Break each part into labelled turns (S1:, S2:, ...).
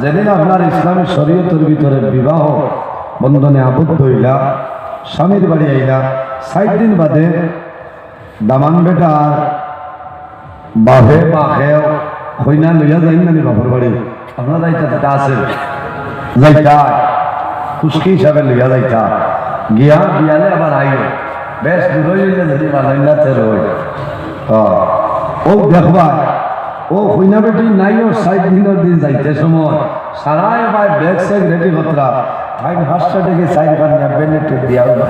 S1: যেদিন আপনার ইসলামী শরীয়তের ভিতরে বিবাহ বন্ধনে আবদ্ধ হইলা, স্বামীর বাড়ি আইলা, ষাট দিন বাদে দামান বেটা আর বাহে বাহেও হইনা লইয়া যাই না বাপর বাড়ি। আপনার যাইতা যেটা আছে। যাইতা। খুশকি হিসাবে লইয়া যাইতা। গিয়া বিয়ালে আবার আইও। বেশ দূর হইলে যদি বানাইলা তেল হই ও দেখবা ও হইনা বেটি নাই ও ষাট দিনের দিন যাইতে সময়। সারাই ভাই ব্যাগ স্যাগ রেডি কতরা ভাই হাসটা দেখে সাইড কান বেনেট দিয়া হলো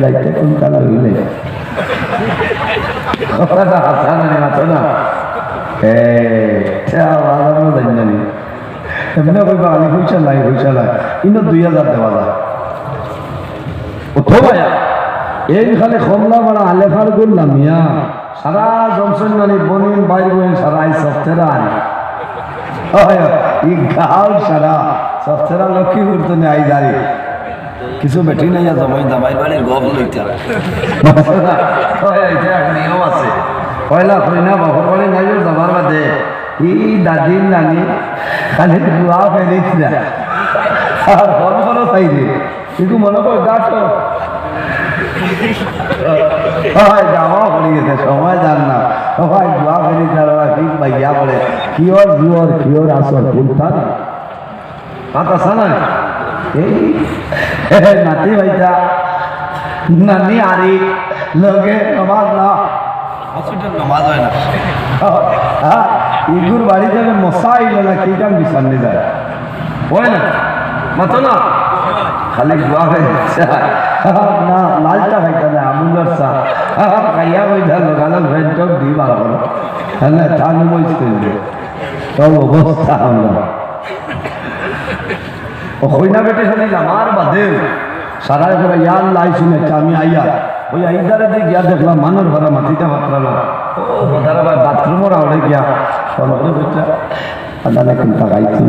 S1: যাইতে কোন কালা হইলে। কথাটা হাসা না? মাথা না জানি এমনি কইবা আমি পয়সা নাই পয়সা নাই। কিন্তু দুই হাজার দেওয়া যায়। অথবা এই খালি কমলা বড় আলেফার করলাম মিয়া। সারা জমসন মানে বনিন, বাইর বইন সারা এই সফটেরা ই গাল সারা সফটেরা লক্ষ্মী করতো না আই দাঁড়ি কিছু বেটি নাই জমাই দামাই বাড়ির গপ লইতে নিয়ম আছে। পয়লা কইনা বাপর বাড়ি নাই যাবার বাদে। ই দাদির নানি খালি দুয়া ফেলিছিল আর বড় বড় চাইছে। কিন্তু মনে কর গাছ হয় যাওয়া পড়ে গেছে সময় যান না। সবাই জুয়া ফেরি তারা ঠিক পাইয়া পড়ে কিয়র জুয়র কিয়র আসর ভুলতা না কথা শোনা এই নাতি ভাইটা নানি আরি লগে নমাজ না। হসপিটাল নমাজ হয় না। হ্যাঁ ইগুর বাড়ি যাবে মশা আইল না কি কাম বিছান নিয়ে যায়? হয় না? মতো না? খালি দোয়া হয়ে যাচ্ছে না, লালটা খাইতে না আমুলার চা। খাইয়া কইতা লগালগ ভেন্টক দি করো হ্যাঁ টানু মইতে সব অবস্থা আমরা ও হইনা বেটে খালি আমার বাদে। সারা করে ইয়ার লাই শুনেছে আমি আইয়া, ওই আইদারে দিয়ে গিয়া দেখলাম, মানর ভরা মাটিটা মাত্রালো ও বোধারা বাথরুমর আওড়ে গিয়া। ফোন করে বলছে আদানে কিন্তু গাইছি?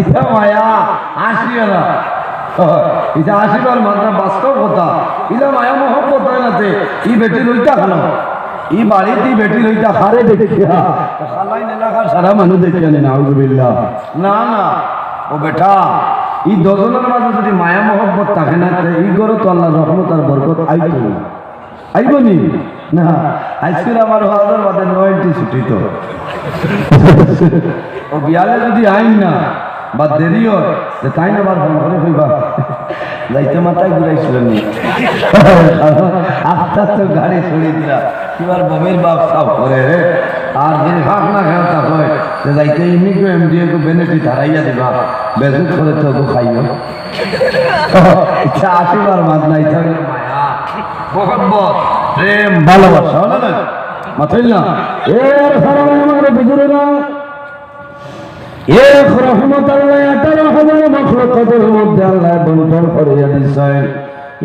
S1: ইটা মায়া আসিও না ইটা আসিবার মানে বাস্তব কথা। ইলা মায়া মহব্বত হয় না ই বেটি লইতা খানো ই বাড়িতে বেটি লইতা খারে দেখিয়া। খালাই এলাকার সারা মানুষ দেখিয়া নেন আউজুবিল্লাহ না না। ও বেটা, ই দজনের মাঝে যদি মায়া মহব্বত থাকে না, তে ই গরো তো আল্লাহ রহমত আর বরকত আইতো। না আইব নি? আজকের আমার হাজার বাদে নয়েন্টি ছুটি তো। ও বিয়ালে যদি আইন না, বা দেরিও, যে তাই না আবার ফোন করে যাইতে মাথায় ঘুরাইছিলেন নি। আপনার তো গাড়ি ছড়িয়ে দিলা। এবার বমির বাপ সব করে রে আর যে হাক না খেলতা হয় যে যাইতে ইমিকো এমডিএ কো বেনিফিট হারাইয়া দিবা। বেজুত করে তো গো খাইও ইচ্ছা আসিবার মাত নাই, তাহলে মায়া। মোহব্বত প্রেম, ভালোবাসা মাথাইল না? এর আমার বুজুর্গরা এক রহমত আল্লাহ একটা রহমের মখলুকতের মধ্যে আল্লাহ বন্টন করিয়া দিছেন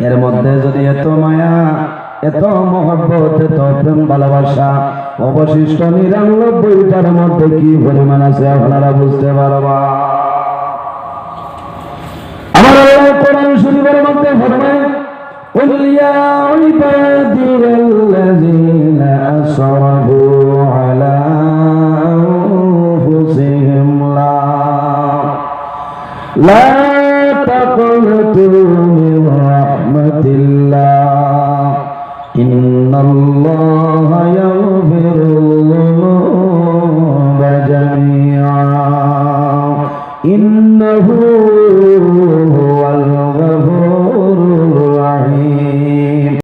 S1: এর মধ্যে যদি এত মায়া এত মহব্বত এত প্রেম ভালোবাসা অবশিষ্ট নিরানব্বইটার মধ্যে কি পরিমাণ আছে আপনারা বুঝতে পারবা আমার আল্লাহ কোরআন শরীফের মধ্যে ফরমায় قل يا عبادي لا تقنطوا من رحمة الله إن الله يغفر الذنوب جميعا إنه